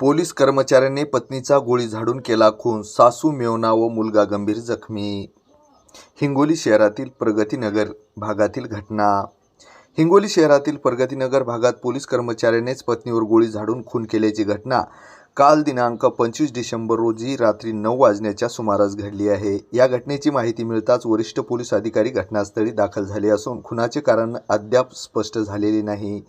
Police कर्मचाऱ्याने पत्नीचा गोळी झाडून केला खून सासू मेवना व मुलगा गंभीर जखमी. हिंगोली शहरातील प्रगतीनगर भागातील घटना. हिंगोली शहरातील प्रगतीनगर भागात पोलीस कर्मचाऱ्यानेच पत्नीवर गोळी झाडून खून केल्याची घटना. काल दिनांक पंचवीस डिसेंबर रोजी रात्री नऊ वाजण्याच्या सुमारास घडली आहे. या घटनेची माहिती मिळताच वरिष्ठ पोलीस अधिकारी घटनास्थळी दाखल झाले असून खुनाचे कारण अद्याप स्पष्ट झालेले नाही.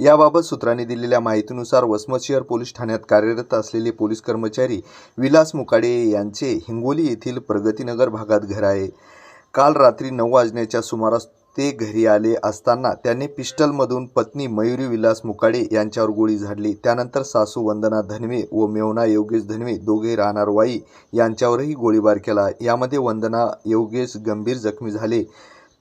याबाबत सूत्रांनी दिलेल्या माहितीनुसार वसमत शहर पोलीस ठाण्यात कार्यरत असलेले पोलीस कर्मचारी विलास मुकाडे यांचे हिंगोली येथील प्रगतीनगर भागात घर आहे. काल रात्री नऊ वाजण्याच्या सुमारास ते घरी आले असताना त्यांनी पिस्टलमधून पत्नी मयुरी विलास मुकाडे यांच्यावर गोळी झाडली. त्यानंतर सासू वंदना धनवे व मेवना योगेश धनवे दोघे राहणार वाई यांच्यावरही गोळीबार केला. यामध्ये वंदना योगेश गंभीर जखमी झाले.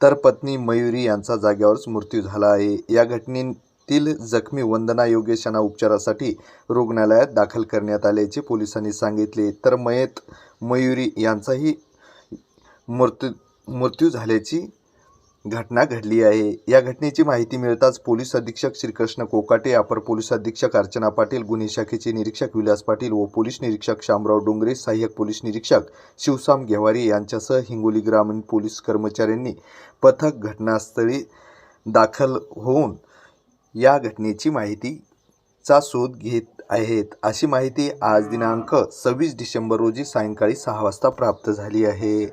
तर पत्नी मयुरी यांचा जाग्यावरच मृत्यू झाला आहे. या घटनेतील जखमी वंदना योगेश यांना उपचारासाठी रुग्णालयात दाखल करण्यात आल्याचे पोलिसांनी सांगितले. तर मयत मयुरी यांचाही मृत्यू मृत्यू झाल्याची घटना घडली आहे. या घटनेची माहिती मिळताच पोलीस अधीक्षक श्रीकृष्ण कोकाटे अपर पोलीस अधीक्षक अर्चना पाटील गुन्हे शाखेचे निरीक्षक विलास पाटील व पोलीस निरीक्षक शामराव डोंगरे सहाय्यक पोलीस निरीक्षक शिवसाम घेवारी यांच्यासह हिंगोली ग्रामीण पोलीस कर्मचाऱ्यांनी पथक घटनास्थळी दाखल होऊन या घटनेची माहितीचा शोध घेत आहेत. अशी माहिती आज दिनांक सव्वीस डिसेंबर रोजी सायंकाळी सहा वाजता प्राप्त झाली आहे.